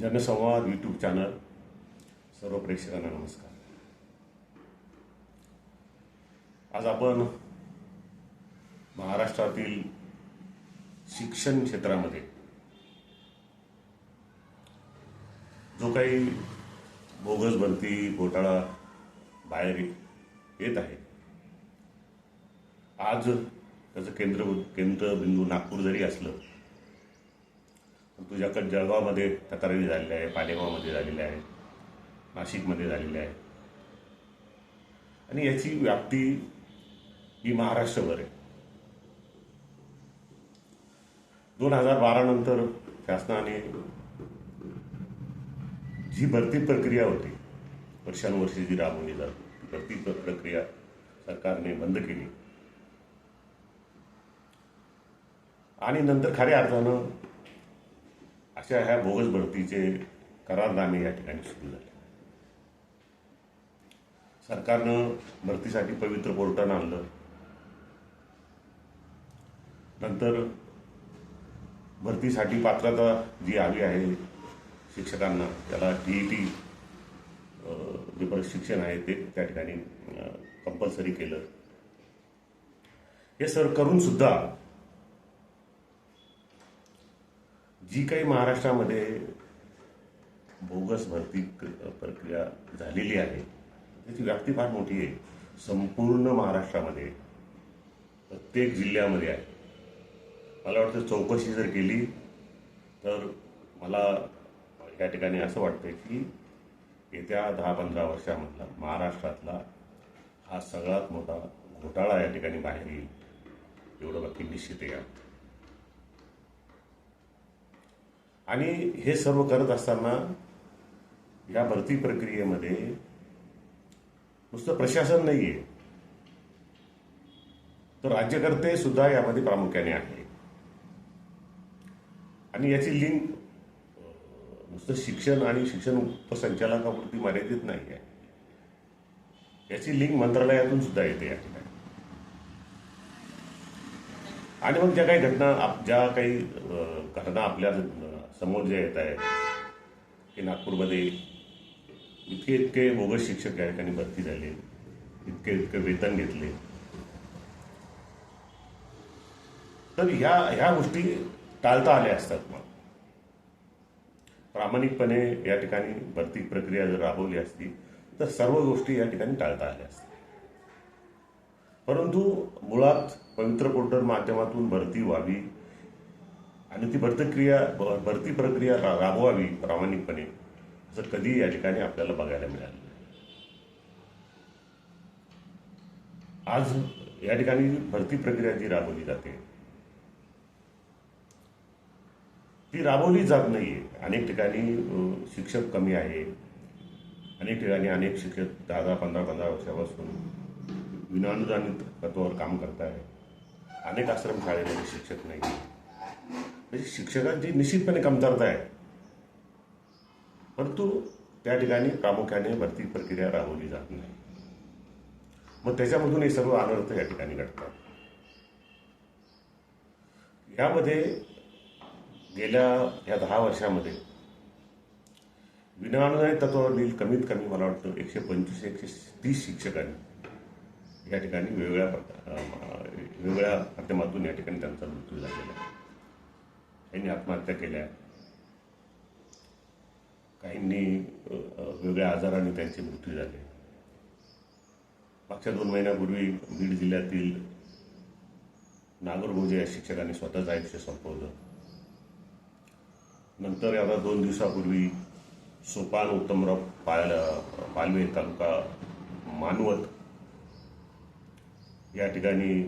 जनसंवाद YouTube channel सर्व प्रेक्षकांना नमस्कार. आज आपण महाराष्ट्रातील शिक्षण क्षेत्रामध्ये जो काही बोगस भरती घोटाळा बाहेर येत आहे आज त्याचं केंद्र केंद्रबिंदू नागपूर जरी असलं तुझ्याकडे जळगावमध्ये तक्रारी झालेल्या आहे पालेगावमध्ये झालेल्या आहे नाशिकमध्ये झालेल्या आहे आणि याची व्याप्ती ही महाराष्ट्रभर आहे. दोन हजार बारा नंतर शासनाने जी भरती प्रक्रिया होती वर्षानुवर्षे जी राबवली जात भरती प्रक्रिया सरकारने बंद केली. आणि नंतर खऱ्या अर्थानं अशा ह्या बोगस भरतीचे करारनामे या ठिकाणी सुरू झाले. सरकारनं भरतीसाठी पवित्र पोर्टल आणलं. नंतर भरतीसाठी पात्रता जी हवी आहे शिक्षकांना त्याला टी टी जे प्रशिक्षण आहे ते त्या ठिकाणी कंपल्सरी केलं. हे सर करून सुद्धा जी काही महाराष्ट्रामध्ये बोगस भरती प्रक्रिया झालेली आहे त्याची व्याप्ती फार मोठी आहे. संपूर्ण महाराष्ट्रामध्ये प्रत्येक जिल्ह्यामध्ये आहे. मला वाटतं चौकशी जर केली तर मला या ठिकाणी असं वाटतं की येत्या दहा पंधरा वर्षामधला महाराष्ट्रातला हा सगळ्यात मोठा घोटाळा या ठिकाणी बाहेर येईल एवढं बाकी निश्चित आहे यात. आणि हे सर्व करत असताना या भरती प्रक्रियेमध्ये नुसतं प्रशासन नाही आहे तर राज्यकर्ते सुद्धा यामध्ये प्रामुख्याने आहे आणि याची लिंक नुसतं शिक्षण आणि शिक्षण उपसंचालकापुरती मर्यादित नाही आहे याची लिंक मंत्रालयातून सुद्धा येते या ठिकाणी. आणि मग ज्या काही घटना आप- ज्या काही घटना आपल्या समोर जे येत आहेत की नागपूरमध्ये इतके इतके बोगस शिक्षक या ठिकाणी भरती झाले इतके इतके वेतन घेतले तर ह्या ह्या गोष्टी टाळता आल्या असतात मग. प्रामाणिकपणे या ठिकाणी भरती प्रक्रिया जर राबवली असती तर सर्व गोष्टी या ठिकाणी टाळता आल्या असतात. परंतु मुळात पवित्र पोर्टल माध्यमातून भरती व्हावी आणि ती भरती क्रिया भरती प्रक्रिया रा- राबवावी प्रामाणिकपणे. असं कधी या ठिकाणी आपल्याला बघायला मिळालं नाही. आज या ठिकाणी भरती प्रक्रिया जी राबवली जाते ती राबवली जात नाहीये. अनेक ठिकाणी शिक्षक कमी आहे. अनेक ठिकाणी अनेक शिक्षक दहा दहा पंधरा पंधरा वर्षापासून विनानुदानित तत्वावर काम करत आहे अनेक आश्रमशाळेमध्ये शिक्षक नाही म्हणजे शिक्षकांची निश्चितपणे कमतरता आहे. परंतु त्या ठिकाणी प्रामुख्याने भरती प्रक्रिया राबवली जात नाही. मग त्याच्यामधून हे सर्व अनर्थ या ठिकाणी घडतात. यामध्ये गेल्या या दहा वर्षामध्ये विनानुदानित तत्वावरील कमीत कमी मला वाटतं एकशे पंचवीस एकशे तीस शिक्षकांनी या ठिकाणी वेगवेगळ्या वेगवेगळ्या माध्यमातून या ठिकाणी त्यांचा मृत्यू झालेला आहे. काहींनी आत्महत्या केल्या. काहींनी वेगळ्या आजाराने त्यांचे मृत्यू झाले. मागच्या दोन महिन्यापूर्वी बीड जिल्ह्यातील नागरभोजे या शिक्षकांनी स्वतःचं आयुष्य संपवलं. नंतर आता दोन दिवसापूर्वी सोपान उत्तमराव पाल पालवे तालुका मानवत या ठिकाणी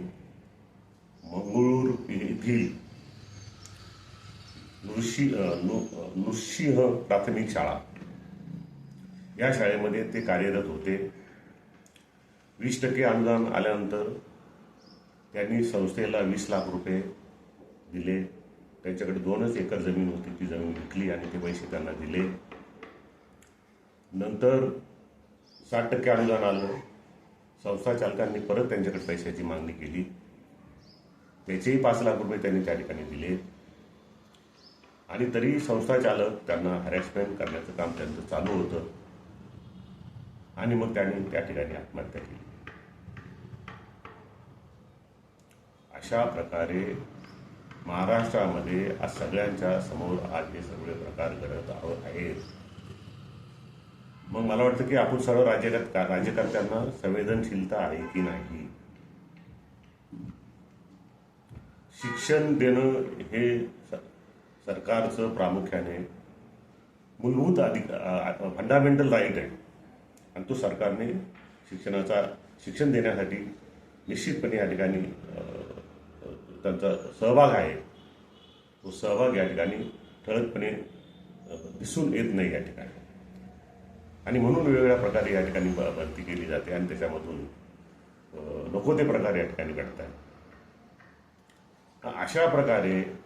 मंगळूर येथील नृषी नु- नृसिंह प्राथमिक शाळा. या शाळेमध्ये ते कार्यरत होते. वीस टक्के अनुदान आल्यानंतर त्यांनी संस्थेला वीस लाख रुपये दिले. त्यांच्याकडे दोनच एकर जमीन होती. ती जमीन विकली आणि ते पैसे त्यांना दिले. नंतर साठ टक्के अनुदान आलं. संस्था चालकांनी परत त्यांच्याकडे पैशाची मागणी केली. त्याचेही पाच लाख रुपये त्यांनी त्या ठिकाणी दिले. आणि तरी संस्था चालक त्यांना हॅरॅसमेंट करण्याचं काम त्यांचं चालू होतं. आणि मग त्यांनी त्या ठिकाणी आत्महत्या केली. अशा प्रकारे महाराष्ट्रामध्ये आज सगळ्यांच्या समोर आज हे सगळे प्रकार घडत आहोत आहेत. मग मला वाटतं की आपण सर्व राज्यकर्ता राज्यकर्त्यांना संवेदनशीलता आहे की नाही? शिक्षण देणं हे सरकारचं प्रामुख्याने मूलभूत अधिक फंडामेंटल राईट आहे. आणि तो सरकारने शिक्षणाचा शिक्षण देण्यासाठी निश्चितपणे या ठिकाणी त्यांचा सहभाग आहे. तो सहभाग या ठिकाणी ठळकपणे दिसून येत नाही या ठिकाणी. आणि म्हणून वेगवेगळ्या प्रकारे या ठिकाणी ब- भरती केली जाते आणि त्याच्यामधून नको ते प्रकार या ठिकाणी घडत आहेत अशा प्रकारे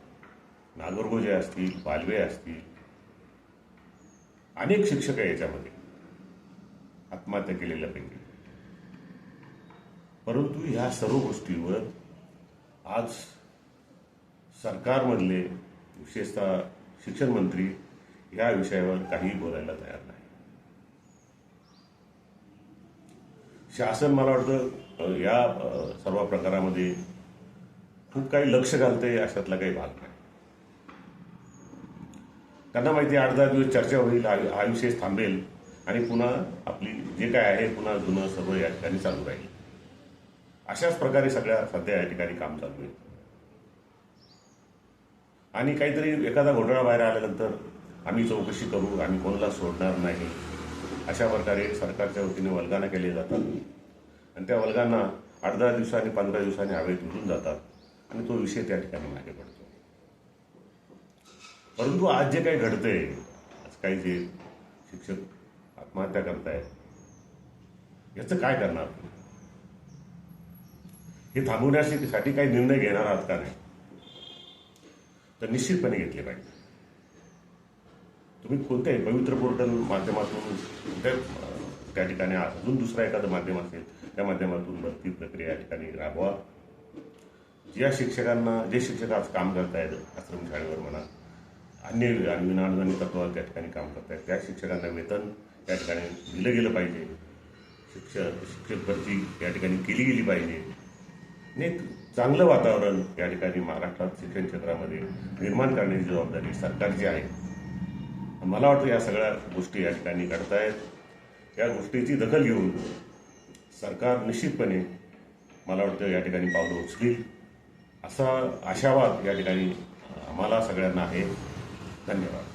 नागरगोजे असतील पालवे असतील अनेक शिक्षक आहे याच्यामध्ये. आत्महत्या केलेल्यापैकी परंतु ह्या सर्व गोष्टीवर आज सरकारमधले विशेषतः शिक्षण मंत्री या विषयावर काही बोलायला तयार नाही. शासन मला वाटतं या सर्व प्रकारामध्ये खूप काही लक्ष घालते अशातला काही भाग नाही. त्यांना माहिती आहे, आठ दहा दिवस चर्चा होईल हा थांबेल आणि पुन्हा आपली जे काय आहे पुन्हा जुनं सर्व या ठिकाणी चालू राहील. अशाच प्रकारे सगळ्या सध्या या ठिकाणी काम चालू आहे. आणि काहीतरी एखादा घोटाळा बाहेर आल्यानंतर आम्ही चौकशी करू आम्ही कोणाला सोडणार नाही. अशा प्रकारे सरकारच्या वतीने वल्गाना केले जातात. आणि त्या वल्गांना आठ दहा दिवसांनी पंधरा दिवसांनी हवेत उडून जातात. आणि तो विषय त्या ठिकाणी मागे पडतो. परंतु आज जे काही घडतंय आज काही जे शिक्षक आत्महत्या करतायत याचं काय करणार हे थांबवण्यासाठी काही निर्णय घेणार आहात का नाही? तर निश्चितपणे घेतले पाहिजे. तुम्ही कोणत्याही पवित्र पोर्टल माध्यमातून कोणत्या त्या ठिकाणी अजून दुसरा एखादं माध्यम असेल त्या माध्यमातून भरती प्रक्रिया या ठिकाणी राबवा. ज्या शिक्षकांना जे शिक्षक आज काम करतायत आश्रमशाळेवर म्हणा अन्य आणि विनाअनुदानित तत्वावर त्या ठिकाणी काम करतायत. त्या शिक्षकांना वेतन त्या ठिकाणी दिलं गेलं पाहिजे. शिक्षक शिक्षक भरती या ठिकाणी केली गेली पाहिजे. एक चांगलं वातावरण या ठिकाणी महाराष्ट्रात शिक्षण क्षेत्रामध्ये निर्माण करण्याची जबाबदारी सरकारची आहे. मला वाटतं या सगळ्या गोष्टी या ठिकाणी घडतायत. या गोष्टीची दखल घेऊन सरकार निश्चितपणे मला वाटतं या ठिकाणी पावलं उचलील. असा आशावाद या ठिकाणी आम्हाला सगळ्यांना आहे. ಧನ್ಯವಾದ